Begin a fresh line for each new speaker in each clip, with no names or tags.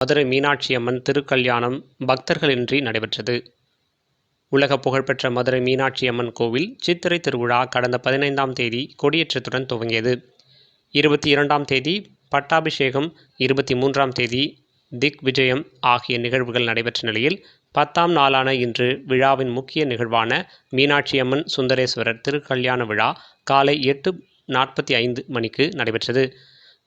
மதுரை மீனாட்சி அம்மன் திருக்கல்யாணம் பக்தர்களின்றி நடைபெற்றது. உலக புகழ்பெற்ற மதுரை மீனாட்சி அம்மன் கோவில் சித்திரை திருவிழா கடந்த பதினைந்தாம் தேதி கொடியேற்றத்துடன் துவங்கியது. இருபத்தி இரண்டாம் தேதி பட்டாபிஷேகம் இருபத்தி மூன்றாம் தேதி திக் விஜயம் ஆகிய நிகழ்வுகள் நடைபெற்ற நிலையில் பத்தாம் நாளான இன்று விழாவின் முக்கிய நிகழ்வான மீனாட்சி அம்மன் சுந்தரேஸ்வரர் திருக்கல்யாண விழா காலை எட்டு நாற்பத்தி ஐந்து மணிக்கு நடைபெற்றது.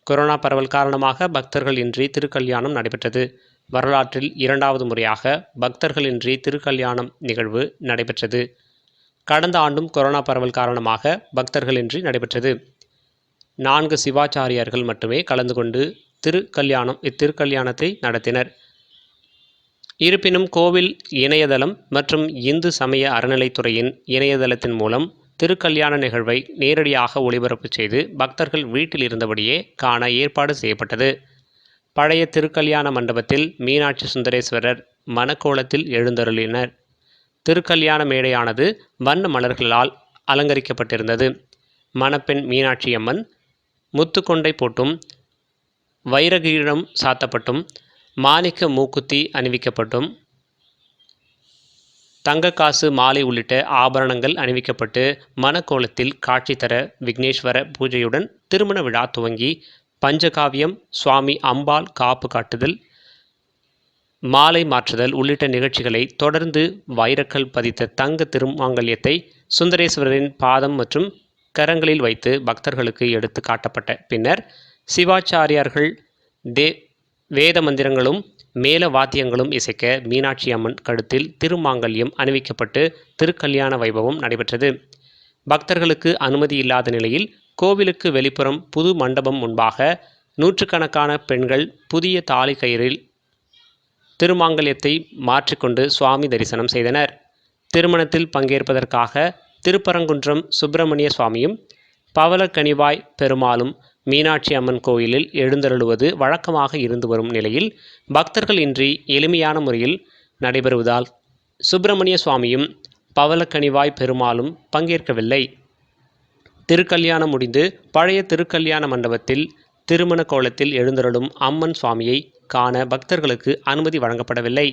கொரோனா பரவல் காரணமாக பக்தர்கள் இன்றி திருக்கல்யாணம் நடைபெற்றது. வரலாற்றில் இரண்டாவது முறையாக பக்தர்களின்றி திருக்கல்யாணம் நிகழ்வு நடைபெற்றது. கடந்த ஆண்டும் கொரோனா பரவல் காரணமாக பக்தர்களின்றி நடைபெற்றது. நான்கு சிவாச்சாரியார்கள் மட்டுமே கலந்து கொண்டு திருக்கல்யாணம் இத்திருக்கல்யாணத்தை நடத்தினர். இருப்பினும் கோவில் இணையதளம் மற்றும் இந்து சமய அறநிலைத்துறையின் இணையதளத்தின் மூலம் திருக்கல்யாண நிகழ்வை நேரடியாக ஒளிபரப்பு செய்து பக்தர்கள் வீட்டில் இருந்தபடியே காண ஏற்பாடு செய்யப்பட்டது. பழைய திருக்கல்யாண மண்டபத்தில் மீனாட்சி சுந்தரேஸ்வரர் மணக்கோலத்தில் எழுந்தருளினர். திருக்கல்யாண மேடையானது வண்ண மலர்களால் அலங்கரிக்கப்பட்டிருந்தது. மணப்பெண் மீனாட்சி அம்மன் முத்துக்கொண்டை போட்டும் வைரகிழம் சாத்தப்பட்டும் மாணிக்க மூக்குத்தி அணிவிக்கப்பட்டும் தங்கக்காசு மாலை உள்ளிட்ட ஆபரணங்கள் அணிவிக்கப்பட்டு மணக்கோலத்தில் காட்சி தர விக்னேஸ்வர பூஜையுடன் திருமண விழா துவங்கி பஞ்சகாவியம் சுவாமி அம்பாள் காப்பு காட்டுதல் மாலை மாற்றுதல் உள்ளிட்ட நிகழ்ச்சிகளை தொடர்ந்து வைரக்கல் பதித்த தங்க திருமாங்கல்யத்தை சுந்தரேஸ்வரரின் பாதம் மற்றும் கரங்களில் வைத்து பக்தர்களுக்கு எடுத்து காட்டப்பட்ட பின்னர் சிவாச்சாரியார்கள் தே வேத மந்திரங்களும் மேல வாத்தியங்களும் இசைக்க மீனாட்சி அம்மன் கழுத்தில் திருமாங்கல்யம் அணிவிக்கப்பட்டு திருக்கல்யாண வைபவம் நடைபெற்றது. பக்தர்களுக்கு அனுமதி இல்லாத நிலையில் கோவிலுக்கு வெளிப்புறம் புது மண்டபம் முன்பாக நூற்றுக்கணக்கான பெண்கள் புதிய தாலி கயிறில் திருமாங்கல்யத்தை மாற்றிக்கொண்டு சுவாமி தரிசனம் செய்தனர். திருமணத்தில் பங்கேற்பதற்காக திருப்பரங்குன்றம் சுப்பிரமணிய சுவாமியும் பவளக்கனிவாய் பெருமாளும் மீனாட்சி அம்மன் கோயிலில் எழுந்தருளுவது வழக்கமாக இருந்து வரும் நிலையில் பக்தர்கள் இன்றி எளிமையான முறையில் நடைபெறுவதால் சுப்பிரமணிய சுவாமியும் பவளக்கனிவாய் பெருமாளும் பங்கேற்கவில்லை. திருக்கல்யாணம் முடிந்து பழைய திருக்கல்யாண மண்டபத்தில் திருமண கோலத்தில் எழுந்தருளும் அம்மன் சுவாமியை காண பக்தர்களுக்கு அனுமதி வழங்கப்படவில்லை.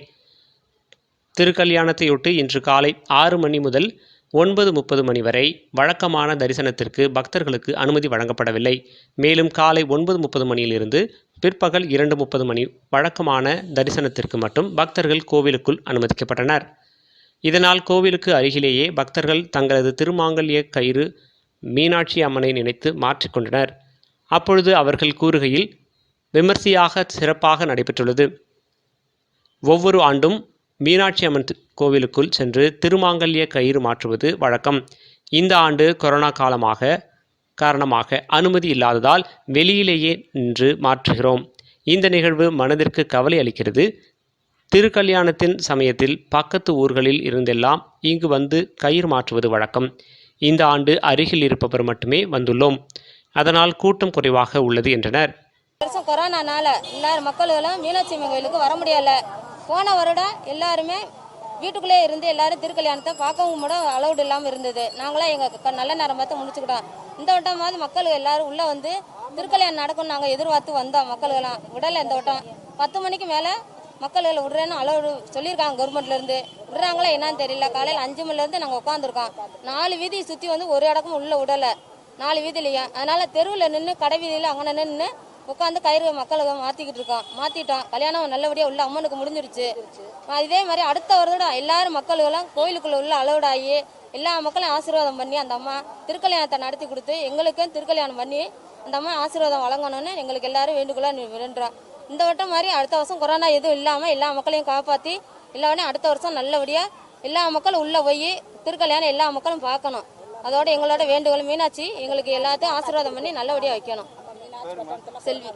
திருக்கல்யாணத்தையொட்டி இன்று காலை ஆறு மணி முதல் ஒன்பது முப்பது மணி வரை வழக்கமான தரிசனத்திற்கு பக்தர்களுக்கு அனுமதி வழங்கப்படவில்லை. மேலும் காலை ஒன்பது முப்பது மணியிலிருந்து பிற்பகல் இரண்டு முப்பது மணி வழக்கமான தரிசனத்திற்கு மட்டும் பக்தர்கள் கோவிலுக்குள் அனுமதிக்கப்பட்டனர். இதனால் கோவிலுக்கு அருகிலேயே பக்தர்கள் தங்களது திருமாங்கல்ய கயிறு மீனாட்சி அம்மனை நினைத்து மாற்றிக்கொண்டனர் அப்பொழுது அவர்கள் கூறுகையில் விமர்சையாக சிறப்பாக நடைபெற்றுள்ளது. ஒவ்வொரு ஆண்டும் மீனாட்சி அம்மன் கோவிலுக்குள் சென்று திருமாங்கல்ய கயிறு மாற்றுவது வழக்கம். இந்த ஆண்டு கொரோனா காலமாக காரணமாக அனுமதி இல்லாததால் வெளியிலேயே நின்று மாற்றுகிறோம். இந்த நிகழ்வு மனதிற்கு கவலை அளிக்கிறது. திருக்கல்யாணத்தின் சமயத்தில் பக்கத்து ஊர்களில் இருந்தெல்லாம் இங்கு வந்து கயிறு மாற்றுவது வழக்கம். இந்த ஆண்டு அருகில் இருப்பவர் மட்டுமே வந்துள்ளோம். அதனால் கூட்டம் குறைவாக உள்ளது என்றனர்.
வருஷம் கொரோனானால எல்லாரும் மக்களும் மீனாட்சி அம்மன் கோயிலுக்கு வர முடியல. போன வருடம் எல்லாருமே வீட்டுக்குள்ளே இருந்து எல்லாரும் திருக்கல்யாணத்தை பார்க்கவும் கூட அலௌடு இல்லாமல் இருந்தது. நாங்களாம் எங்கள் நல்ல நேரம் பார்த்து முடிச்சுக்கிட்டோம். இந்த வட்டமாவது மக்கள் எல்லாரும் உள்ளே வந்து திருக்கல்யாணம் நடக்கும்னு நாங்கள் எதிர்பார்த்து வந்தோம் மக்களுக்கெல்லாம் விடலை இந்த வட்டம். பத்து மணிக்கு மேலே மக்கள்களை விடுறேன்னு அலௌடு சொல்லியிருக்காங்க கவர்மெண்ட்லேருந்து விடுறாங்களா என்னன்னு தெரியல. காலையில் அஞ்சு மணிலேருந்து நாங்கள் உட்காந்துருக்கோம் நாலு வீதியை சுற்றி வந்து ஒரு இடக்கும் உள்ளே விடலை. நாலு வீதியிலையும். அதனால் தெருவில் நின்று கடை வீதியில் அங்கே நின்று உட்காந்து கயிறு மக்களை மாற்றிக்கிட்டு இருக்கோம் மாற்றிட்டோம் கல்யாணம் நல்லபடியாக உள்ள அம்மனுக்கு முடிஞ்சிருச்சு. இதே மாதிரி அடுத்த வருடம் எல்லாரும் மக்களுக்கெல்லாம் கோயிலுக்குள்ளே உள்ள அலௌட் எல்லா மக்களையும் ஆசீர்வாதம் பண்ணி அந்த அம்மா திருக்கல்யாணத்தை நடத்தி கொடுத்து எங்களுக்கும் திருக்கல்யாணம் பண்ணி அந்த அம்மா ஆசீர்வாதம் வழங்கணும்னு எங்களுக்கு எல்லாரும் வேண்டுகோளாக வேண்டுறோம். இந்த வட்டம் மாதிரி அடுத்த வருஷம் கொரோனா எதுவும் இல்லாமல் எல்லா மக்களையும் காப்பாற்றி எல்லாரும் அடுத்த வருஷம் நல்லபடியாக எல்லா மக்களும் உள்ளே போய் திருக்கல்யாணம் எல்லா மக்களும் பார்க்கணும். அதோட எங்களோட வேண்டுகோள் மீனாட்சி எங்களுக்கு எல்லாத்தையும் ஆசீர்வாதம் பண்ணி நல்லபடியாக வைக்கணும். செல்வி.